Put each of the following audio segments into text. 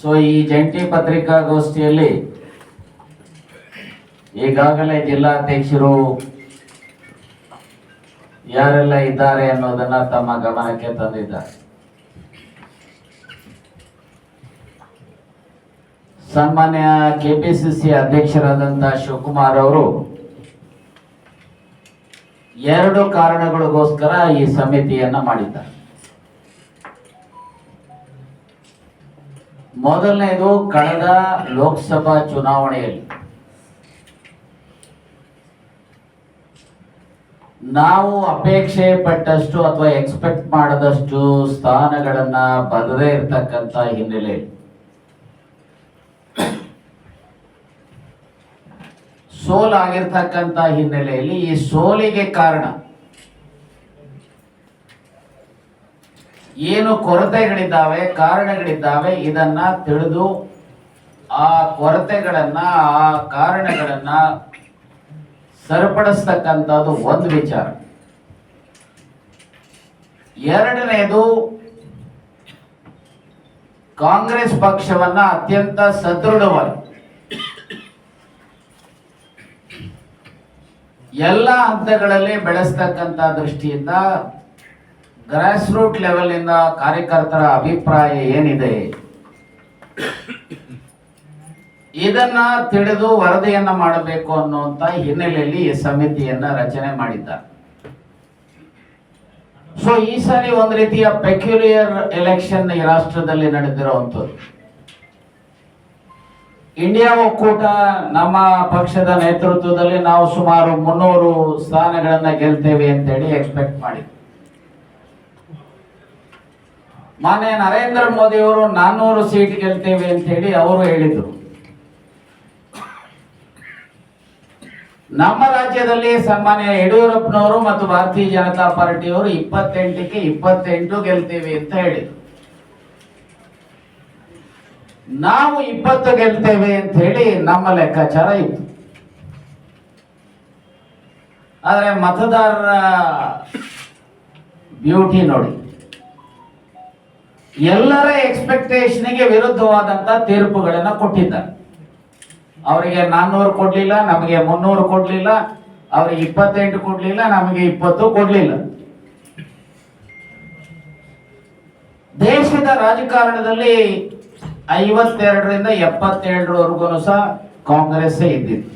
So ಈ ಜಂಟಿ ಪತ್ರಿಕಾಗೋಷ್ಠಿಯಲ್ಲಿ ಈಗಾಗಲೇ ಜಿಲ್ಲಾಧ್ಯಕ್ಷರು ಯಾರೆಲ್ಲ ಇದ್ದಾರೆ ಅನ್ನೋದನ್ನ ತಮ್ಮ ಗಮನಕ್ಕೆ ತಂದಿದ್ದಾರೆ. ಸನ್ಮಾನ್ಯ ಕೆಪಿಸಿಸಿ ಅಧ್ಯಕ್ಷರಾದಂತಹ ಶಿವಕುಮಾರ್ ಅವರು ಎರಡು ಕಾರಣಗಳಿಗೋಸ್ಕರ ಈ ಸಮಿತಿಯನ್ನ ಮಾಡಿದ್ದಾರೆ. ಮೊದಲನೇದು ಕಳೆದ ಲೋಕಸಭಾ ಚುನಾವಣೆಯಲ್ಲಿ. ನಾವು ಅಪೇಕ್ಷೆ ಪಟ್ಟಷ್ಟು ಅಥವಾ ಎಕ್ಸ್ಪೆಕ್ಟ್ ಮಾಡದಷ್ಟು ಸ್ಥಾನಗಳನ್ನ ಬರದೇ ಇರತಕ್ಕಂತ ಹಿನ್ನೆಲೆಯಲ್ಲಿ. ಸೋಲಾಗಿರ್ತಕ್ಕಂಥ ಹಿನ್ನೆಲೆಯಲ್ಲಿ ಈ ಸೋಲಿಗೆ ಕಾರಣ ಏನು ಕೊರತೆಗಳಿದ್ದಾವೆ, ಕಾರಣಗಳಿದ್ದಾವೆ, ಇದನ್ನ ತಿಳಿದು ಆ ಕೊರತೆಗಳನ್ನ, ಆ ಕಾರಣಗಳನ್ನ ಸರಿಪಡಿಸ್ತಕ್ಕಂಥದ್ದು ಒಂದು ವಿಚಾರ. ಎರಡನೇದು, ಕಾಂಗ್ರೆಸ್ ಪಕ್ಷವನ್ನ ಅತ್ಯಂತ ಸದೃಢವಾಗಿ, ಎಲ್ಲ ಹಂತಗಳಲ್ಲಿ ಬೆಳೆಸ್ತಕ್ಕಂಥ ದೃಷ್ಟಿಯಿಂದ ಗ್ರಾಸ್ ರೂಟ್ ಲೆವೆಲ್ ಇಂದ ಕಾರ್ಯಕರ್ತರ ಅಭಿಪ್ರಾಯ ಏನಿದೆ? ಇದನ್ನ ತಿಳಿದು ವರದಿಯನ್ನ ಮಾಡಬೇಕು ಅನ್ನುವಂತ ಹಿನ್ನೆಲೆಯಲ್ಲಿ ಈ ಸಮಿತಿಯನ್ನ ರಚನೆ ಮಾಡಿದ್ದಾರೆ. ಸೊ ಈ ಸಾರಿ ಒಂದು ರೀತಿಯ ಪೆಕ್ಯುಲಿಯರ್ ಎಲೆಕ್ಷನ್ ಈ ರಾಷ್ಟ್ರದಲ್ಲಿ ನಡೆದಿರುವಂಥದ್ದು. ಇಂಡಿಯಾ ಒಕ್ಕೂಟ ನಮ್ಮ ಪಕ್ಷದ ನೇತೃತ್ವದಲ್ಲಿ ನಾವು ಸುಮಾರು ಮುನ್ನೂರು ಸ್ಥಾನಗಳನ್ನ ಗೆಲ್ತೇವೆ ಅಂತೇಳಿ ಎಕ್ಸ್ಪೆಕ್ಟ್ ಮಾಡಿದ್ವಿ. ಮಾನ್ಯ ನರೇಂದ್ರ ಮೋದಿ ಅವರು ನಾನ್ನೂರು ಸೀಟ್ ಗೆಲ್ತೇವೆ ಅಂತ ಹೇಳಿ ಅವರು ಹೇಳಿದ್ರು. ನಮ್ಮ ರಾಜ್ಯದಲ್ಲಿ ಸನ್ಮಾನ್ಯ ಯಡಿಯೂರಪ್ಪನವರು ಮತ್ತು ಭಾರತೀಯ ಜನತಾ ಪಾರ್ಟಿಯವರು ಇಪ್ಪತ್ತೆಂಟಕ್ಕೆ ಇಪ್ಪತ್ತೆಂಟು ಗೆಲ್ತೀವಿ ಅಂತ ಹೇಳಿದರು. ನಾವು ಇಪ್ಪತ್ತು ಗೆಲ್ತೇವೆ ಅಂತ ಹೇಳಿ ನಮ್ಮ ಲೆಕ್ಕಾಚಾರ ಇತ್ತು. ಆದರೆ ಮತದಾರರ ಬ್ಯೂಟಿ ನೋಡಿ. ಎಲ್ಲರ ಎಕ್ಸ್ಪೆಕ್ಟೇಷನ್ಗೆ ವಿರುದ್ಧವಾದಂತ ತೀರ್ಪುಗಳನ್ನ ಕೊಟ್ಟಿದ್ದಾರೆ. ಅವರಿಗೆ ನಾನ್ನೂರು ಕೊಡ್ಲಿಲ್ಲ, ನಮಗೆ ಮುನ್ನೂರು ಕೊಡ್ಲಿಲ್ಲ, ಅವರಿಗೆ ಇಪ್ಪತ್ತೆಂಟು ಕೊಡ್ಲಿಲ್ಲ, ನಮಗೆ ಇಪ್ಪತ್ತು ಕೊಡ್ಲಿಲ್ಲ. ದೇಶದ ರಾಜಕಾರಣದಲ್ಲಿ ಐವತ್ತೆರಡರಿಂದ ಎಪ್ಪತ್ತೇಳರವರೆಗೂ ಸಹ ಕಾಂಗ್ರೆಸ್ ಇದ್ದಿತ್ತು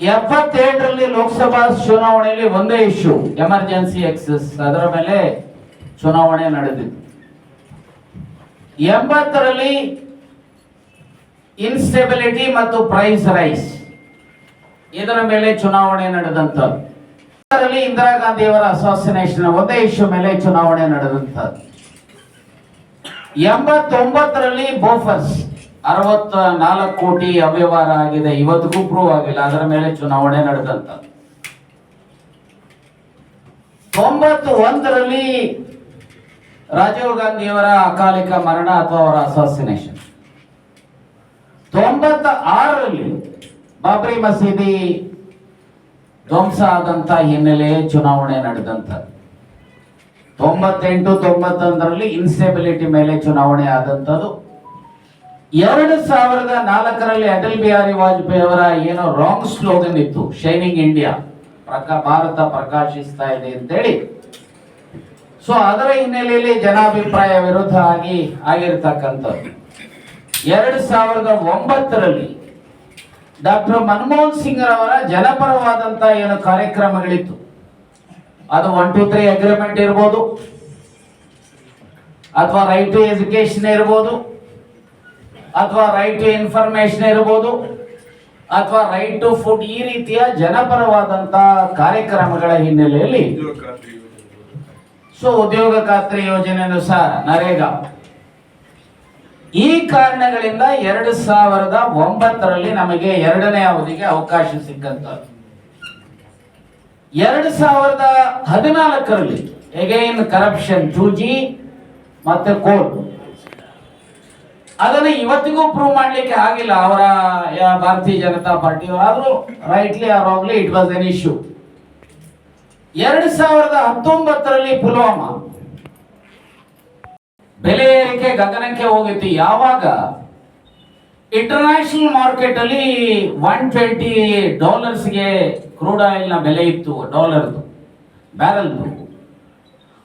ಎಪ್ಪತ್ತೇಳರಲ್ಲಿ ಲೋಕಸಭಾ ಚುನಾವಣೆಯಲ್ಲಿ ಒಂದೇ ಇಶ್ಯೂ ಎಮರ್ಜೆನ್ಸಿ ಎಕ್ಸಸ್ ಅದರ ಮೇಲೆ ಚುನಾವಣೆ ನಡೆದಿತ್ತು ಎಂಬತ್ತರಲ್ಲಿ ಇನ್ಸ್ಟೆಬಿಲಿಟಿ ಮತ್ತು ಪ್ರೈಸ್ ರೈಸ್ ಇದರ ಮೇಲೆ ಚುನಾವಣೆ ನಡೆದಂಥದ್ದು. ಅದರಲ್ಲಿ ಇಂದಿರಾ ಗಾಂಧಿಯವರ ಅಸಾಸಿನೇಷನ್ ಒಂದೇ ಮೇಲೆ ಚುನಾವಣೆ ನಡೆದಂಥದ್ದು. ಎಂಬತ್ತೊಂಬತ್ತರಲ್ಲಿ ಬೋಫರ್ಸ್ ಅರವತ್ತ ನಾಲ್ಕು ಕೋಟಿ ಅವ್ಯವಹಾರ ಆಗಿದೆ. ಇವತ್ತಿಗೂ ಪ್ರೂವ್ ಆಗಿಲ್ಲ. ಅದರ ಮೇಲೆ ಚುನಾವಣೆ ನಡೆದಂತ ತೊಂಬತ್ತು ಒಂದರಲ್ಲಿ ರಾಜೀವ್ ಗಾಂಧಿಯವರ ಅಕಾಲಿಕ ಮರಣ ಅಥವಾ ಅವರ ಅಸೋಸಿನೇಷನ್ ತೊಂಬತ್ತ ಆರರಲ್ಲಿ ಬಾಬ್ರಿ ಮಸೀದಿ ಧ್ವಂಸ ಆದಂತ ಹಿನ್ನೆಲೆ ಚುನಾವಣೆ ನಡೆದಂತ. ತೊಂಬತ್ತೆಂಟು, ತೊಂಬತ್ತೊಂದರಲ್ಲಿ ಇನ್ಸ್ಟೆಬಿಲಿಟಿ ಮೇಲೆ ಚುನಾವಣೆ ಆದಂಥದ್ದು ಎರಡು ಸಾವಿರದ ನಾಲ್ಕರಲ್ಲಿ ಅಟಲ್ ಬಿಹಾರಿ ವಾಜಪೇಯಿ ಅವರ ಏನೋ ರಾಂಗ್ ಸ್ಲೋಗನ್ ಇತ್ತು ಶೈನಿಂಗ್ ಇಂಡಿಯಾ ಪ್ರಕಾ ಭಾರತ ಪ್ರಕಾಶಿಸ್ತಾ ಇದೆ ಅಂತೇಳಿ. ಸೊ ಅದರ ಹಿನ್ನೆಲೆಯಲ್ಲಿ ಜನಾಭಿಪ್ರಾಯ ವಿರುದ್ಧ ಆಗಿ ಆಗಿರ್ತಕ್ಕಂಥದ್ದು. ಎರಡು ಸಾವಿರದ ಒಂಬತ್ತರಲ್ಲಿ ಡಾಕ್ಟರ್ ಮನಮೋಹನ್ ಸಿಂಗ್ ಅವರ ಜನಪರವಾದಂತ ಏನು ಕಾರ್ಯಕ್ರಮಗಳಿತ್ತು. ಅದು ಒನ್ ಟು ತ್ರೀ ಅಗ್ರಿಮೆಂಟ್ ಇರ್ಬೋದು. ಅಥವಾ ರೈಟ್ ಟು ಎಜುಕೇಶನ್ ಇರ್ಬೋದು. ಅಥವಾ ರೈಟ್ ಟು ಇನ್ಫಾರ್ಮೇಶನ್ ಇರ್ಬೋದು. ಅಥವಾ ರೈಟ್ ಟು ಫುಡ್ ಈ ರೀತಿಯ ಜನಪರವಾದಂತ ಕಾರ್ಯಕ್ರಮಗಳ ಹಿನ್ನೆಲೆಯಲ್ಲಿ ಸೊ ಉದ್ಯೋಗ ಖಾತ್ರಿ ಯೋಜನೆ ಅನುಸಾರ, ನರೇಗಾ. ಈ ಕಾರಣಗಳಿಂದ ಎರಡು ಸಾವಿರದ ಒಂಬತ್ತರಲ್ಲಿ ನಮಗೆ ಎರಡನೇ ಅವಧಿಗೆ ಅವಕಾಶ ಸಿಕ್ಕಂತ ಎರಡು ಸಾವಿರದ ಹದಿನಾಲ್ಕರಲ್ಲಿ ಎಗೈನ್ ಕರಪ್ಷನ್ ಟೂ ಜಿ ಮತ್ತೆ ಕೋರ್ಟ್. ಅದನ್ನು ಇವತ್ತಿಗೂ ಪ್ರೂವ್ ಮಾಡ್ಲಿಕ್ಕೆ ಆಗಿಲ್ಲ, ಅವರ ಭಾರತೀಯ ಜನತಾ ಪಾರ್ಟಿ ಆದ್ರೂ rightly or wrongly it was an issue ಎರಡು ಸಾವಿರದ ಹತ್ತೊಂಬತ್ತರಲ್ಲಿ ಪುಲ್ವಾಮ ಬೆಲೆ ಏರಿಕೆ ಗಗನಕ್ಕೆ ಹೋಗಿತ್ತು. ಯಾವಾಗ? ಇಂಟರ್ನ್ಯಾಷನಲ್ ಮಾರ್ಕೆಟ್ ಅಲ್ಲಿ ಒನ್ ಟ್ವೆಂಟಿ ಡಾಲರ್ಸ್ಗೆ ಕ್ರೂಡ್ ಆಯಿಲ್ನ ಬೆಲೆ ಇತ್ತು ಡಾಲರ್ದು ಬ್ಯಾರಲ್ದು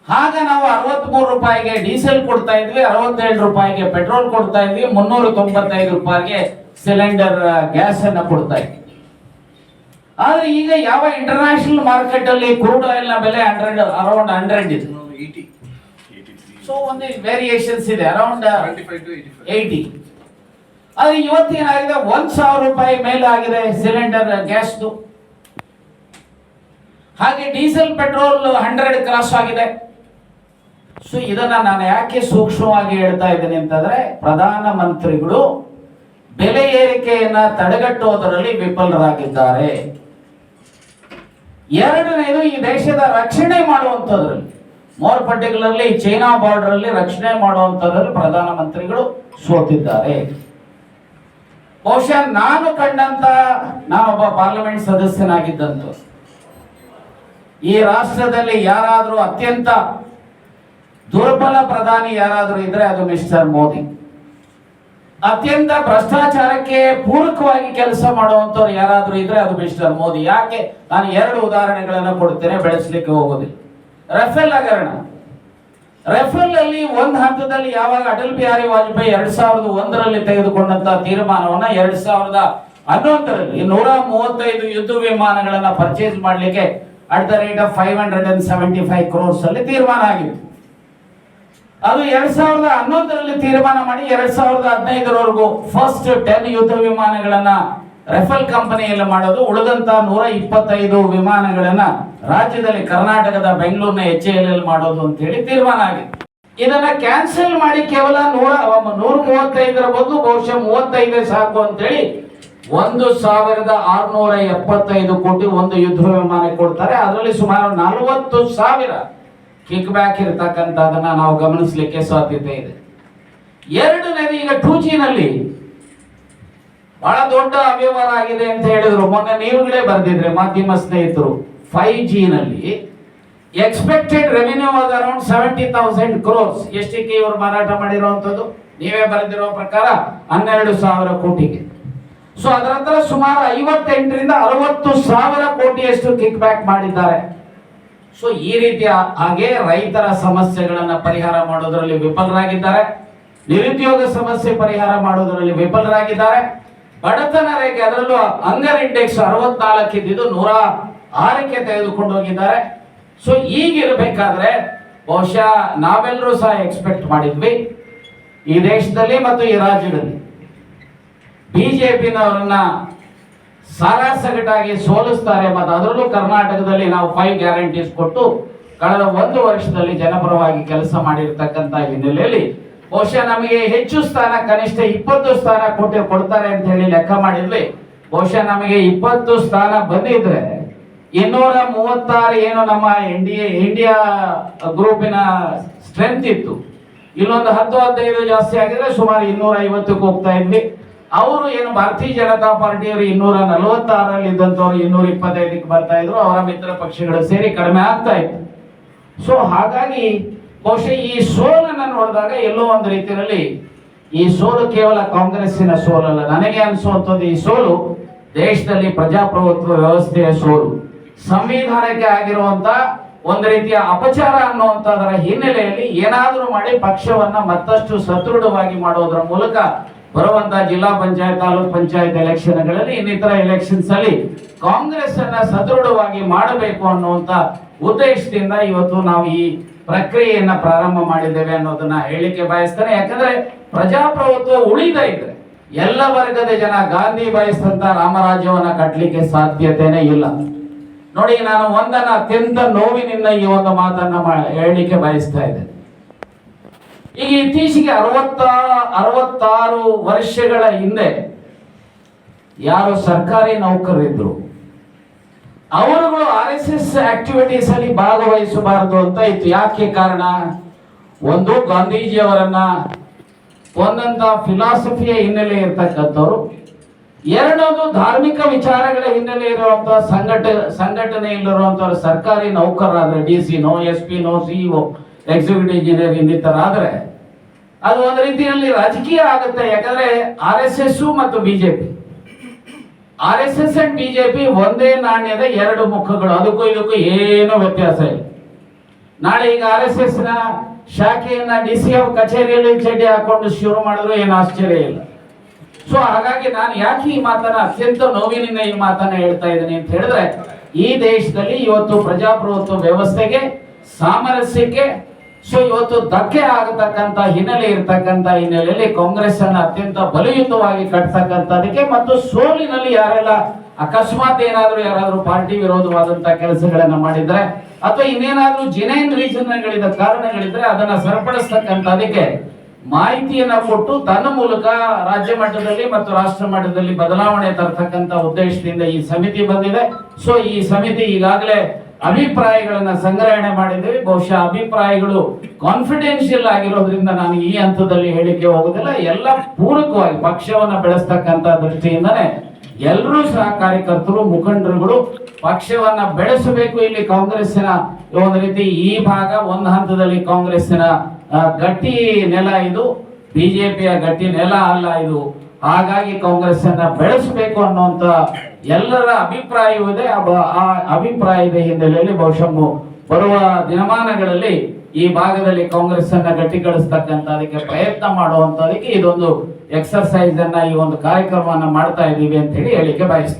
ಆಗ ನಾವು ಅರವತ್ಮೂರು ರೂಪಾಯಿಗೆ ಡೀಸೆಲ್ ಕೊಡ್ತಾ ಇದ್ವಿ, ಅರವತ್ತೇಳು ರೂಪಾಯಿಗೆ ಪೆಟ್ರೋಲ್ ಕೊಡ್ತಾ ಇದ್ವಿ ಮುನ್ನೂರ ತೊಂಬತ್ತೈದು ರೂಪಾಯಿಗೆ ಸಿಲಿಂಡರ್ ಗ್ಯಾಸ್ ಅನ್ನ ಕೊಡ್ತಾ ಇದ್ವಿ. ಆದ್ರೆ ಈಗ ಯಾವ ಇಂಟರ್ನ್ಯಾಷನಲ್ ಮಾರ್ಕೆಟ್ ಅಲ್ಲಿ ಕ್ರೂಡ್ ಆಯಿಲ್ನ ಬೆಲೆ ಹಂಡ್ರೆಡ್ ಅರೌಂಡ್ ಹಂಡ್ರೆಡ್ ಇದೆ. ಸೊ ಒಂದು ವೇರಿಯೇಷನ್ಸ್ ಇದೆ ಅರೌಂಡ್ ಏಯ್ಟಿ ಆದ್ರೆ ಇವತ್ತೇನಾಗಿದೆ? ಒಂದ್ ಸಾವಿರ ರೂಪಾಯಿ ಮೇಲೆ ಆಗಿದೆ ಸಿಲಿಂಡರ್ ಗ್ಯಾಸ್ದು. ಹಾಗೆ ಡೀಸೆಲ್ ಪೆಟ್ರೋಲ್ ಹಂಡ್ರೆಡ್ ಕ್ರಾಸ್ ಆಗಿದೆ. ಸೊ ಇದನ್ನ ನಾನು ಯಾಕೆ ಸೂಕ್ಷ್ಮವಾಗಿ ಹೇಳ್ತಾ ಇದ್ದೀನಿ ಅಂತಂದ್ರೆ ಪ್ರಧಾನ ಮಂತ್ರಿಗಳು ಬೆಲೆ ಏರಿಕೆಯನ್ನ ತಡೆಗಟ್ಟುವುದರಲ್ಲಿ ವಿಫಲರಾಗಿದ್ದಾರೆ. ಎರಡನೇದು ಈ ದೇಶದ ರಕ್ಷಣೆ ಮಾಡುವಂಥದ್ರಲ್ಲಿ. ಮೋರ್ ಪರ್ಟಿಕ್ಯುಲರ್ಲಿ ಚೈನಾ ಬಾರ್ಡರ್ ಅಲ್ಲಿ ರಕ್ಷಣೆ ಮಾಡುವಂಥದ್ರಲ್ಲಿ ಪ್ರಧಾನಮಂತ್ರಿಗಳು ಸೋತಿದ್ದಾರೆ. ಬಹುಶಃ ನಾನು ಕಂಡಂತ ನಾನೊಬ್ಬ ಪಾರ್ಲಿಮೆಂಟ್ ಸದಸ್ಯನಾಗಿದ್ದಂತ ಈ ರಾಷ್ಟ್ರದಲ್ಲಿ ಯಾರಾದರೂ ಅತ್ಯಂತ ದುರ್ಬಲ ಪ್ರಧಾನಿ ಯಾರಾದರೂ ಇದ್ರೆ ಅದು ಮಿಸ್ಟರ್ ಮೋದಿ. ಅತ್ಯಂತ ಭ್ರಷ್ಟಾಚಾರಕ್ಕೆ ಪೂರಕವಾಗಿ ಕೆಲಸ ಮಾಡುವಂತವ್ರು ಯಾರಾದರೂ ಇದ್ರೆ ಅದು ಮಿಸ್ಟರ್ ಮೋದಿ. ಯಾಕೆ? ನಾನು ಎರಡು ಉದಾಹರಣೆಗಳನ್ನು ಕೊಡ್ತೇನೆ ಬೆಳೆಸಲಿಕ್ಕೆ ಹೋಗೋದಿಲ್ಲ. ರಫೇಲ್ ಹಗರಣ. ರಫೇಲ್ ಅಲ್ಲಿ ಒಂದು ಹಂತದಲ್ಲಿ ಯಾವಾಗ ಅಟಲ್ ಬಿಹಾರಿ ವಾಜಪೇಯಿ ಎರಡ್ ಸಾವಿರದ ಒಂದರಲ್ಲಿ ತೆಗೆದುಕೊಂಡಂತ ತೀರ್ಮಾನವನ್ನ ಎರಡ್ ಸಾವಿರದ ಹನ್ನೊಂದರಲ್ಲಿ ನೂರ ಮೂವತ್ತೈದು ಯುದ್ಧ ವಿಮಾನಗಳನ್ನ ಪರ್ಚೇಸ್ ಮಾಡಲಿಕ್ಕೆ at the rate of five hundred and seventy five crores ಅಲ್ಲಿ ತೀರ್ಮಾನ ಆಗಿತ್ತು. ಅದು ಎರಡ್ ಸಾವಿರದ ಹನ್ನೊಂದರಲ್ಲಿ ತೀರ್ಮಾನ ಮಾಡಿ ಎರಡ್ ಸಾವಿರದ ಹದಿನೈದರವರೆಗೂ ಫಸ್ಟ್ ಟೆನ್ ಯುದ್ಧ ವಿಮಾನಗಳನ್ನ ರೆಫಲ್ ಕಂಪನಿಯಲ್ಲಿ ಮಾಡೋದು, ಉಳಿದಂತ ನೂರ ಇಪ್ಪತ್ತೈದು ವಿಮಾನಗಳನ್ನ ರಾಜ್ಯದಲ್ಲಿ ಕರ್ನಾಟಕದ ಬೆಂಗಳೂರಿನ ಎಚ್ ಎಲ್ ಮಾಡೋದು ಅಂತ ಹೇಳಿ ತೀರ್ಮಾನ ಆಗಿದೆ. ಇದನ್ನ ಕ್ಯಾನ್ಸಲ್ ಮಾಡಿ ಕೇವಲ ನೂರ ನೂರ ಮೂವತ್ತೈದರ ಬದಲು ಬಹುಶಃ ಮೂವತ್ತೈದೇ ಸಾಕು ಅಂತೇಳಿ ಒಂದು ಸಾವಿರದ ಆರ್ನೂರ ಎಪ್ಪತ್ತೈದು ಕೋಟಿ ಒಂದು ಯುದ್ಧ ವಿಮಾನ ಕೊಡ್ತಾರೆ. ಅದರಲ್ಲಿ ಸುಮಾರು ನಲವತ್ತು ಸಾವಿರ ಕಿಕ್ ಬ್ಯಾಕ್ ಇರತಕ್ಕಂಥದನ್ನ ನಾವು ಗಮನಿಸಲಿಕ್ಕೆ ಸಾಧ್ಯತೆ ಇದೆ. ಎರಡನೇದು ಈಗ ಟೂ ಜಿನಲ್ಲಿ ಬಹಳ ದೊಡ್ಡ ಅವ್ಯವಹಾರ ಆಗಿದೆ ಅಂತ ಹೇಳಿದ್ರು. ಮೊನ್ನೆ ನೀವುಗಳೇ ಬರೆದಿದ್ರೆ ಮಾಧ್ಯಮ ಸ್ನೇಹಿತರು ಫೈವ್ ಜಿನಲ್ಲಿ ಎಕ್ಸ್ಪೆಕ್ಟೆಡ್ ರೆವಿನ್ಯೂ ಆದ ಅರೌಂಡ್ ಸೆವೆಂಟಿ ತೌಸಂಡ್ ಕ್ರೋರ್ಸ್ ಎಷ್ಟಕ್ಕೆ ಇವರು ಮಾರಾಟ ಮಾಡಿರುವಂಥದ್ದು? ನೀವೇ ಬರೆದಿರೋ ಪ್ರಕಾರ ಹನ್ನೆರಡು ಸಾವಿರ ಕೋಟಿಗೆ. ಸೊ ಅದರ ಸುಮಾರು ಐವತ್ತೆಂಟರಿಂದ ಅರವತ್ತು ಸಾವಿರ ಕೋಟಿಯಷ್ಟು ಕಿಕ್ ಬ್ಯಾಕ್ ಮಾಡಿದ್ದಾರೆ. ಸೊ ಈ ರೀತಿಯ ಹಾಗೆ ರೈತರ ಸಮಸ್ಯೆಗಳನ್ನು ಪರಿಹಾರ ಮಾಡೋದರಲ್ಲಿ ವಿಫಲರಾಗಿದ್ದಾರೆ. ನಿರುದ್ಯೋಗ ಸಮಸ್ಯೆ ಪರಿಹಾರ ಮಾಡೋದರಲ್ಲಿ ವಿಫಲರಾಗಿದ್ದಾರೆ. ಬಡತನ ರೇಖೆ ಅದರಲ್ಲೂ ಅಂಗರ್ ಇಂಡೆಕ್ಸ್ ಅರವತ್ನಾಲ್ಕು ಇದ್ದಿದ್ದು ನೂರ ಆರಕ್ಕೆ ತೆಗೆದುಕೊಂಡು ಹೋಗಿದ್ದಾರೆ. ಸೊ ಈಗಿರಬೇಕಾದ್ರೆ ಬಹುಶಃ ನಾವೆಲ್ಲರೂ ಸಹ ಎಕ್ಸ್ಪೆಕ್ಟ್ ಮಾಡಿದ್ವಿ. ಈ ದೇಶದಲ್ಲಿ ಮತ್ತು ಈ ರಾಜ್ಯದಲ್ಲಿ. ಬಿಜೆಪಿನವರನ್ನ ಸಾರಾಸಗಟಾಗಿ ಸೋಲಿಸ್ತಾರೆ ಮತ್ತು ಅದರಲ್ಲೂ ಕರ್ನಾಟಕದಲ್ಲಿ ನಾವು ಫೈವ್ ಗ್ಯಾರಂಟೀಸ್ ಕೊಟ್ಟು ಕಳೆದ ಒಂದು ವರ್ಷದಲ್ಲಿ ಜನಪರವಾಗಿ ಕೆಲಸ ಮಾಡಿರ್ತಕ್ಕಂಥ ಹಿನ್ನೆಲೆಯಲ್ಲಿ ಬಹುಶಃ ನಮಗೆ ಹೆಚ್ಚು ಸ್ಥಾನ, ಕನಿಷ್ಠ ಇಪ್ಪತ್ತು ಸ್ಥಾನ ಕೊಟ್ಟು ಕೊಡ್ತಾರೆ ಅಂತ ಹೇಳಿ ಲೆಕ್ಕ ಮಾಡಿದ್ವಿ ಬಹುಶಃ ನಮಗೆ ಇಪ್ಪತ್ತು ಸ್ಥಾನ ಬಂದಿದ್ರೆ ಇನ್ನೂರ ಮೂವತ್ತಾರು ಏನು ನಮ್ಮ ಇಂಡಿಯಾ ಇಂಡಿಯಾ ಗ್ರೂಪಿನ ಸ್ಟ್ರೆಂತ್ ಇತ್ತು. ಇಲ್ಲೊಂದು ಹತ್ತು ಹದಿನೈದು ಜಾಸ್ತಿ ಆಗಿದ್ರೆ ಸುಮಾರು ಇನ್ನೂರ ಐವತ್ತಕ್ಕೆ ಹೋಗ್ತಾ ಇದ್ವಿ. ಅವರು ಏನು ಭಾರತೀಯ ಜನತಾ ಪಾರ್ಟಿಯವರು ಇನ್ನೂರ ನಲವತ್ತಾರಲ್ಲಿ ಇದ್ದಂಥವ್ರು ಇನ್ನೂರ ಇಪ್ಪತ್ತೈದಕ್ಕೆ ಬರ್ತಾ ಇದ್ರು, ಅವರ ಮಿತ್ರ ಪಕ್ಷಗಳು ಸೇರಿ ಕಡಿಮೆ ಆಗ್ತಾ ಇತ್ತು. ಸೊ ಹಾಗಾಗಿ ಬಹುಶಃ ಈ ಸೋಲನ್ನು ನೋಡಿದಾಗ ಎಲ್ಲೋ ಒಂದು ರೀತಿಯಲ್ಲಿ ಈ ಸೋಲು ಕೇವಲ ಕಾಂಗ್ರೆಸ್ಸಿನ ಸೋಲಲ್ಲ, ನನಗೆ ಅನಿಸುವಂಥದ್ದು ಈ ಸೋಲು ದೇಶದಲ್ಲಿ ಪ್ರಜಾಪ್ರಭುತ್ವ ವ್ಯವಸ್ಥೆಯ ಸೋಲು. ಸಂವಿಧಾನಕ್ಕೆ ಆಗಿರುವಂತ ಒಂದು ರೀತಿಯ ಅಪಚಾರ ಅನ್ನುವಂಥದ್ರ ಹಿನ್ನೆಲೆಯಲ್ಲಿ ಏನಾದರೂ ಮಾಡಿ ಪಕ್ಷವನ್ನ ಮತ್ತಷ್ಟು ಸದೃಢವಾಗಿ ಮಾಡೋದ್ರ ಮೂಲಕ ಬರುವಂತ ಜಿಲ್ಲಾ ಪಂಚಾಯತ್, ತಾಲೂಕ್ ಪಂಚಾಯತ್ ಎಲೆಕ್ಷನ್ಗಳಲ್ಲಿ ಇನ್ನಿತರ ಎಲೆಕ್ಷನ್ಸ್ ಅಲ್ಲಿ ಕಾಂಗ್ರೆಸ್ ಅನ್ನ ಸದೃಢವಾಗಿ ಮಾಡಬೇಕು ಅನ್ನುವಂತ ಉದ್ದೇಶದಿಂದ ಇವತ್ತು ನಾವು ಈ ಪ್ರಕ್ರಿಯೆಯನ್ನ ಪ್ರಾರಂಭ ಮಾಡಿದ್ದೇವೆ ಅನ್ನೋದನ್ನ ಹೇಳಿಕೆ ಬಯಸ್ತೇನೆ. ಯಾಕಂದ್ರೆ ಪ್ರಜಾಪ್ರಭುತ್ವ ಉಳಿದ ಇದ್ರೆ ಎಲ್ಲ ವರ್ಗದ ಜನ ಗಾಂಧಿ ಬಯಸಿದಂತ ರಾಮರಾಜ್ಯವನ್ನ ಕಟ್ಟಲಿಕ್ಕೆ ಸಾಧ್ಯತೆನೇ ಇಲ್ಲ. ನೋಡಿ, ನಾನು ಒಂದನ್ನ ಅತ್ಯಂತ ನೋವಿನಿಂದ ಈ ಒಂದು ಮಾತನ್ನ ಹೇಳಲಿಕ್ಕೆ ಬಯಸ್ತಾ ಇದ್ದೇನೆ. ಈಗ ಇತ್ತೀಚೆಗೆ ಅರವತ್ತ, ಅರವತ್ತಾರು ವರ್ಷಗಳ ಹಿಂದೆ ಯಾರು ಸರ್ಕಾರಿ ನೌಕರರಿದ್ರು. ಅವರುಗಳು ಆರ್ ಎಸ್ ಎಸ್ ಆಕ್ಟಿವಿಟೀಸ್ ಅಲ್ಲಿ ಭಾಗವಹಿಸಬಾರದು ಅಂತ ಇತ್ತು. ಯಾಕೆ ಕಾರಣ? ಒಂದು, ಗಾಂಧೀಜಿಯವರನ್ನ ಒಂದಂತ ಫಿಲಾಸಫಿಯ ಹಿನ್ನೆಲೆ ಇರ್ತಕ್ಕಂಥವ್ರು. ಎರಡೊಂದು ಧಾರ್ಮಿಕ ವಿಚಾರಗಳ ಹಿನ್ನೆಲೆ ಇರುವಂತಹ ಸಂಘಟ ಸಂಘಟನೆಯಲ್ಲಿರುವಂತಹ ಸರ್ಕಾರಿ ನೌಕರರಾದ್ರೆ, D C no, S P no CEO executive engineer ಇನ್ನಿತರ ಆದ್ರೆ ಅದು ಒಂದು ರೀತಿಯಲ್ಲಿ ರಾಜಕೀಯ ಆಗುತ್ತೆ. ಯಾಕಂದ್ರೆ ಆರ್ ಎಸ್ ಎಸ್ ಮತ್ತು BJP R S S and BJP ಒಂದೇ ನಾಣ್ಯದ ಎರಡು ಮುಖಗಳು. ಅದಕ್ಕೂ ಇದಕ್ಕೂ ಏನೂ ವ್ಯತ್ಯಾಸ ಇಲ್ಲ. ನಾಳೆ ಈಗ ಆರ್ ಎಸ್ ಎಸ್ನ ಶಾಖೆಯನ್ನ ಡಿ ಸಿ ಎಫ್ ಕಚೇರಿಯಲ್ಲಿ ಚಡ್ಡಿ ಹಾಕೊಂಡು ಶುರು ಮಾಡಿದ್ರು ಏನು ಆಶ್ಚರ್ಯ ಇಲ್ಲ. ಸೊ ಹಾಗಾಗಿ ನಾನು ಯಾಕೆ ಈ ಮಾತನ್ನ ಅತ್ಯಂತ ನೋವಿನಿಂದ ಈ ಮಾತನ್ನ ಹೇಳ್ತಾ ಇದ್ದೀನಿ ಅಂತ ಹೇಳಿದ್ರೆ, ಈ ದೇಶದಲ್ಲಿ ಇವತ್ತು ಪ್ರಜಾಪ್ರಭುತ್ವ ವ್ಯವಸ್ಥೆಗೆ, ಸಾಮರಸ್ಯಕ್ಕೆ ಸೊ ಇವತ್ತು ಧಕ್ಕೆ ಆಗತಕ್ಕಂತ ಹಿನ್ನೆಲೆ ಇರತಕ್ಕಂತ ಹಿನ್ನೆಲೆಯಲ್ಲಿ ಕಾಂಗ್ರೆಸ್ ಅನ್ನ ಅತ್ಯಂತ ಬಲಯುತವಾಗಿ ಕಟ್ತಕ್ಕಂಥದಕ್ಕೆ ಮತ್ತು ಸೋಲಿನಲ್ಲಿ ಯಾರೆಲ್ಲ ಅಕಸ್ಮಾತ್ ಏನಾದರೂ ಯಾರಾದರೂ ಪಾರ್ಟಿ ವಿರೋಧವಾದಂತ ಕೆಲಸಗಳನ್ನ ಮಾಡಿದ್ರೆ ಅಥವಾ ಇನ್ನೇನಾದ್ರೂ ಜಿನೈನ್ ರೀಸನ್ಗಳಿದ ಕಾರಣಗಳಿದ್ರೆ ಅದನ್ನ ಸರಿಪಡಿಸ್ತಕ್ಕಂಥದಕ್ಕೆ ಮಾಹಿತಿಯನ್ನ ಕೊಟ್ಟು ತನ್ನ ಮೂಲಕ ರಾಜ್ಯ ಮಟ್ಟದಲ್ಲಿ ಮತ್ತು ರಾಷ್ಟ್ರ ಮಟ್ಟದಲ್ಲಿ ಬದಲಾವಣೆ ತರ್ತಕ್ಕಂಥ ಉದ್ದೇಶದಿಂದ ಈ ಸಮಿತಿ ಬಂದಿದೆ. ಸೊ ಈ ಸಮಿತಿ ಈಗಾಗಲೇ ಅಭಿಪ್ರಾಯಗಳನ್ನ ಸಂಗ್ರಹಣೆ ಮಾಡಿದ್ದೀವಿ ಬಹುಶಃ ಅಭಿಪ್ರಾಯಗಳು ಕಾನ್ಫಿಡೆನ್ಷಿಯಲ್ ಆಗಿರೋದ್ರಿಂದ ನಾನು ಈ ಹಂತದಲ್ಲಿ ಹೇಳಿಕೆ ಹೋಗುದಿಲ್ಲ. ಎಲ್ಲ ಪೂರಕವಾಗಿ ಪಕ್ಷವನ್ನ ಬೆಳೆಸ್ತಕ್ಕಂತ ದೃಷ್ಟಿಯಿಂದನೇ ಎಲ್ಲರೂ ಸಹ ಕಾರ್ಯಕರ್ತರು, ಮುಖಂಡರುಗಳು ಪಕ್ಷವನ್ನ ಬೆಳೆಸಬೇಕು. ಇಲ್ಲಿ ಕಾಂಗ್ರೆಸ್ಸಿನ ಒಂದು ರೀತಿ ಈ ಭಾಗ, ಒಂದು ಹಂತದಲ್ಲಿ ಕಾಂಗ್ರೆಸ್ಸಿನ ಗಟ್ಟಿ ನೆಲ ಇದು. ಬಿಜೆಪಿಯ ಗಟ್ಟಿ ನೆಲ ಅಲ್ಲ ಇದು. ಹಾಗಾಗಿ ಕಾಂಗ್ರೆಸ್ ಅನ್ನ ಬೆಳೆಸಬೇಕು ಅನ್ನುವಂತ ಎಲ್ಲರ ಅಭಿಪ್ರಾಯವಿದೆ ಆ ಅಭಿಪ್ರಾಯದ ಹಿನ್ನೆಲೆಯಲ್ಲಿ ಬಹುಶಃ ಬರುವ ದಿನಮಾನಗಳಲ್ಲಿ ಈ ಭಾಗದಲ್ಲಿ ಕಾಂಗ್ರೆಸ್ ಅನ್ನ ಗಟ್ಟಿಗೊಳಿಸ್ತಕ್ಕಂತ ಅದಕ್ಕೆ ಪ್ರಯತ್ನ ಮಾಡುವಂತದಕ್ಕೆ ಇದೊಂದು ಎಕ್ಸರ್ಸೈಸ್ ಅನ್ನ ಈ ಒಂದು ಕಾರ್ಯಕ್ರಮವನ್ನ ಮಾಡ್ತಾ ಇದ್ದೀವಿ ಅಂತ ಹೇಳಿ ಹೇಳಿಕೆ ಬಯಸ್ತೇನೆ.